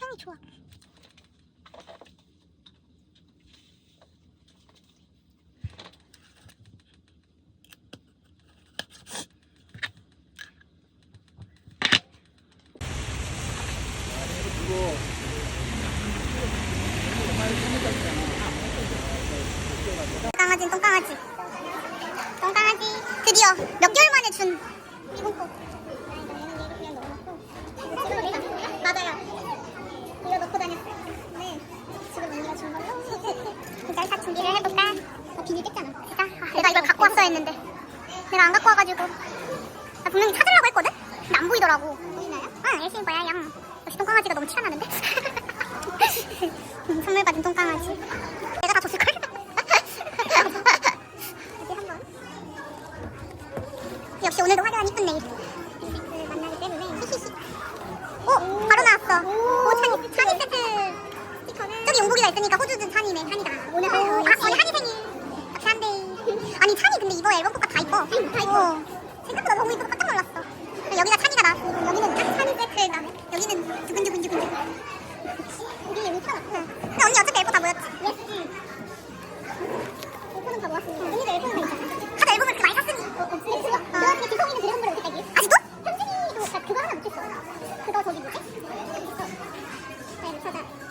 향이 좋아. 똥강아지는 똥강아지. 똥강아지. 드디어 몇 개월 만에 준 거. 맞아요. 이거 넣고 다녔어요. 네. 지금 언니가 준 걸로. 짤딱 준비를 해볼까? 나 비닐 뺐잖아. 진짜? 아, 내가 이걸 갖고 왔어야 했는데. 내가 안 갖고 와가지고. 나 분명히 찾으려고 했거든? 근데 안 보이더라고. 보이나요? 응, 열심히 봐야 양. 역시 똥강아지가 너무 티가 나는데? 음, 선물 받은 똥강아지. 앨범 곡가 다 이뻐. 다 이뻐. 생각보다 너무 이뻐서 깜짝 놀랐어. 여기가 찬이가 나왔고, 여기는 딱 찬이 세트 나네. 여기는 두근두근두근. 우리 예쁘다. 근데 언니 어차피 앨범 다 모였지? 예스. 앨범은 다 모았으니까. 언니도 앨범은 다 있잖아. 다들 앨범을 그 많이 샀으니. 어, 없으니까. 그 와중에 지성이는 드래곤볼 어디까지? 아직도? 현진이도 나 그거 하나 못했어. 그거 저기 뭐지? 네, 찾아.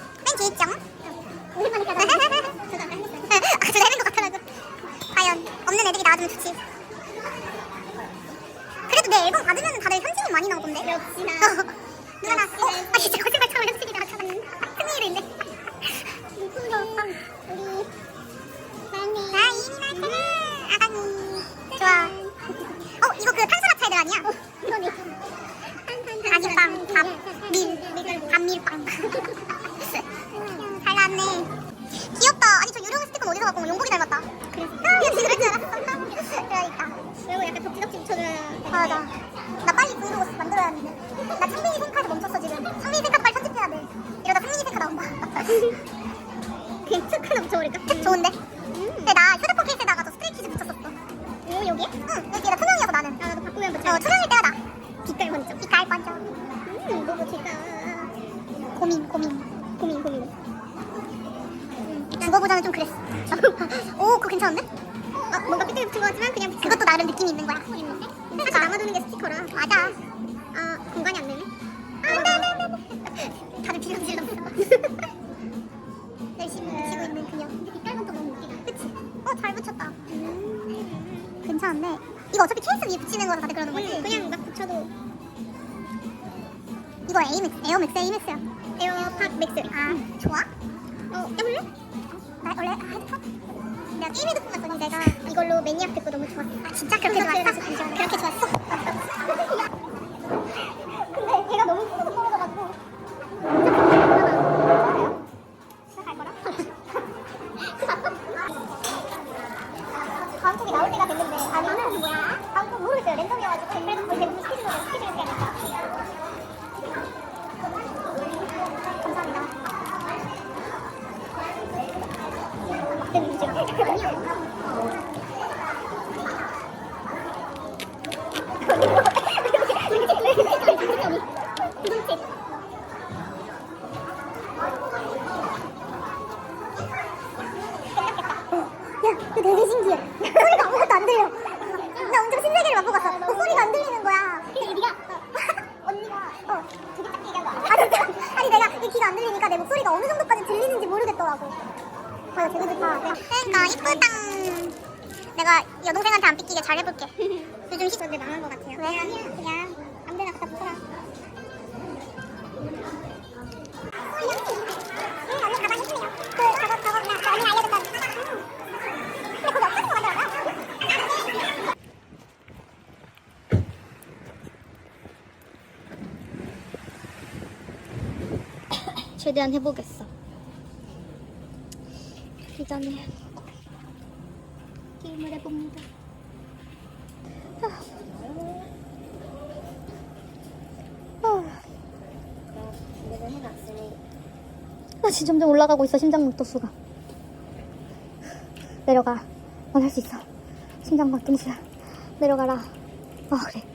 브이로그 만들어야 하는데. 나 창빈이 생카드 멈췄어, 지금. 창빈이 생카 빨리 편집해야 돼. 이러다 상민이 생카 나온다. 그냥 툭 하나 붙여버릴까? 툭 좋은데? 근데 나 휴대폰 케이스에다가 저 스트레이키즈 붙였었어. 오, 여기에? 응, 여기가 투명이고 나는. 아, 나도 바꾸면 붙여. 어, 투명일 때가 나. 빛깔 번쩍. 빛깔 번쩍. 음, 너무 좋다. 고민, 고민. 고민, 고민. 죽어보자는 좀 그랬어. 오, 그거 괜찮은데? 어, 뭔가 삐뚤게 붙인 것 같지만 그냥 그것도 나름 느낌이 있는 거야. 사실 남아도는 게 스티커라. 맞아. 아, 공간이 안 되네. 안 돼, 안 돼, 안 돼. 다들 질렀어. 열심히 붙이고 있는 그녀. 근데 빛깔만 또 너무 웃기다. 그치? 어, 잘 붙였다. 괜찮은데. 이거 어차피 케이스 위에 붙이는 거라서 다들 그러는 거지? 그냥 막 붙여도. 이거 에이맥스, 에어맥스, 에이맥스야. 에어팟 맥스. 아, 좋아? 어, 해볼래? 나 원래 헤드폰? 내가 게임 헤드폰 갔더니 내가 이걸로 매니악 듣고 너무 좋았어. 아, 진짜 그렇게 좋았어? 그렇게 좋았어? 근데 걔가 너무 크고 떨어져가지고. 갈 거라? 다음 곡이 나올 때가 됐는데 아니 저는 뭐야? 다음 곡 모르겠어요 랜덤이어가지고 그래도 거의 대부분 스케줄로 스케줄을 빼야겠다 감사합니다 막대는 중 아니요 야, 이거 되게 신기해. 소리가 아무것도 안 들려. 나 엄청 신세계를 맛보고 왔어. 어, 소리가 안 들리는 거야. 근데 네가 언니가 어 되게 딱 얘기한 거야. 아 진짜? 아니 내가 이 귀가 안 들리니까 내 목소리가 어느 정도까지 들리는지 모르겠더라고. 맞아, 되게 좋다. 그러니까 이쁘다. 내가 여동생한테 안 삐끼게 잘 해볼게. 요즘 시 근데 망한 것 같아요. 왜? 그냥 아무데나 갖다 붙여라. 응, 언니 가방 예쁘네요. 그 저거 저거 그냥 언니 알려줬던. 근데 거기 없어진 거 같더라고요. 최대한 해보겠어. 그 전에 게임을 해봅니다. 아, 지금 점점 올라가고 있어 심장 박동수가. 내려가. 넌 할 수 있어. 심장 박동수야. 내려가라. 어 그래.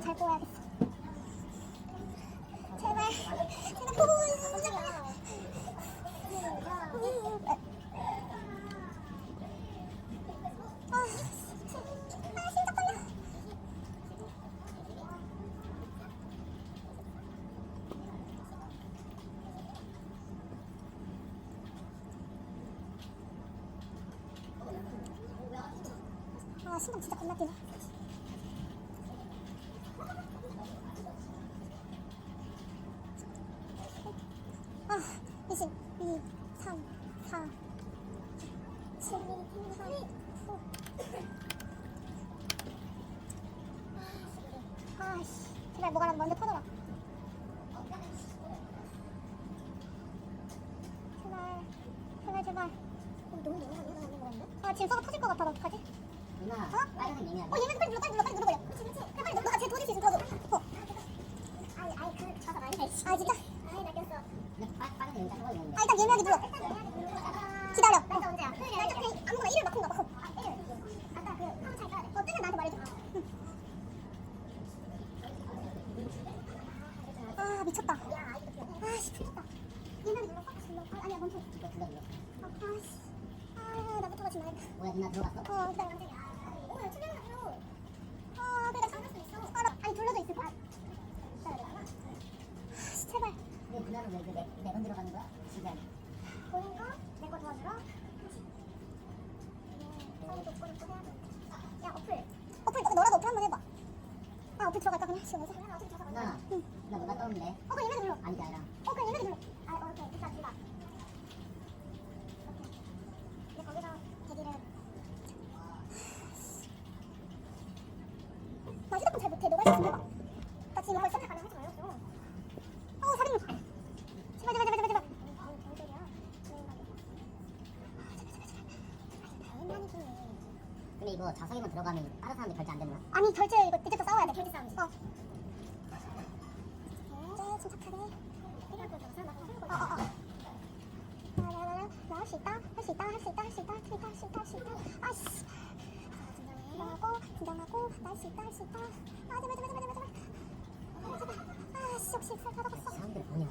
이거 잘 구워야겠어. 제발, 아, 심장 진짜 겁나 뛰네. 제발 뭐가라도 먼저 터져라. 제발, 제발, 제발. 너무 너무 아, 지금 썩어 터질 것 같아. 나 어떡하지? 누나 어? 빨간색 미미야 어, 얘는 빨리 눌러, 빨리 눌러, 빨리 눌러버려. 그치, 그치. 그래, 빨리 너가 제 도대체 지금 터져. 어. 아이, 아이, 그, 저서 많이 돼. 아, 진짜? 아이, 나 꼈어. 근데 빨- 빨간색 써야 되는데 아, 일단 예매하기 눌러. 기다려. 나 언제야? 나 일단 그냥 아무거나 1을 막 콩가 봐. 아, 1을. 아까 그 한번 잘 까야 돼. 어, 뜨면 나한테 말해줘. 응. 아, 미쳤다. 아, 씨, 풀렸다. 예매하기 눌러, 꽉 눌러. 아, 아니야, 멈춰. 이거 둘러 눌러 아, 아, 씨. 아, 나부터 같이 말했다. 뭐야 누나 들어갔어? 어, 기다려. 오, 투명하죠? 아, 그래, 나 잠글 수 있어. 알아. 아니, 둘러져 있을 거야. 기다려. 아, 씨, 제발. 근데 네번 들어가는 거야? 보는 거? 내거 도와주러? 꼬리 꼬리 돼. 야, 어플. 어플, 너, 너라도 어플 한번 해봐. 아, 어플 들어갈까, 그냥? 지금 들어가. 누나 응. 누나 뭐가 떠오르네 어, 그럼 얘네들 불러. 아니 게 아니라 어, 그럼 얘네들 불러. 아, 어, 오케이. 일단 둘다. 근데 거기서 대기를. 나 휴대폰 잘 못해. 너가 해서 좀 해봐. 나 지금 벌써 가능 하지 말았어. 어, 400명. 제발, 제발, 제발, 제발, 제발. 근데 이거 자석에만 들어가면 다른 사람들 결제 안 되나? 아니 결제 이거 이제부터 싸워야 돼. 결제 싸움이지. 어. 이제 침착하게. 어, 어, 어. 나할 수 있다. 할 수 있다. 할 수 있다. 할 수 있다. 할 수 있다. 할 수 있다. 할 수 있다. 아씨. 긴장하고 긴장하고 나 할 수 있다. 할 수 있다. 아 제발 제발 제발 제발. 제발. 아씨 역시 살 받아봤어. 사람들 뭐냐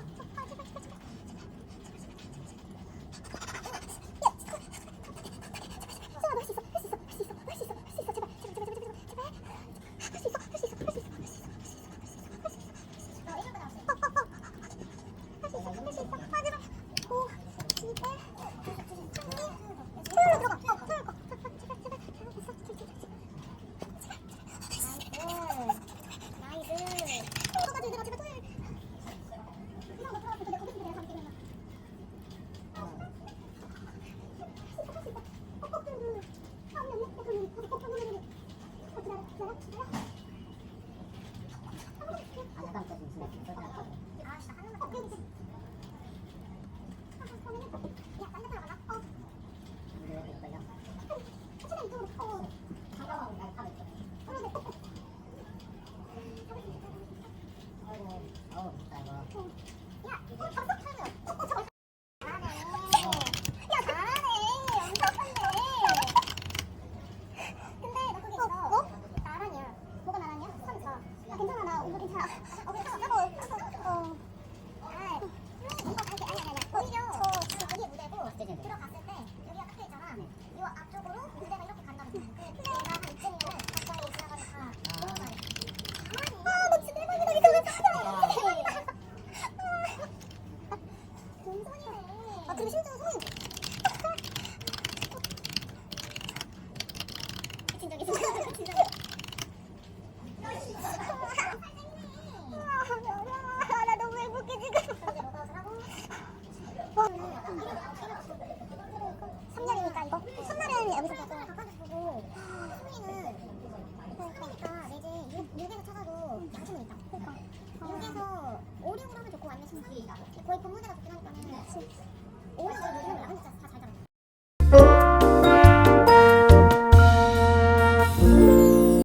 여기서 보고 가까이서 보고 소리는 그러니까 내지 6에서 찾아도 맞으면 있다. 그러니까. 6에서 5, 6으로 하면 좋고 아니면 10 거의 본무대가 좋긴 하니까 5, 6으로 요즘은 라면 짰어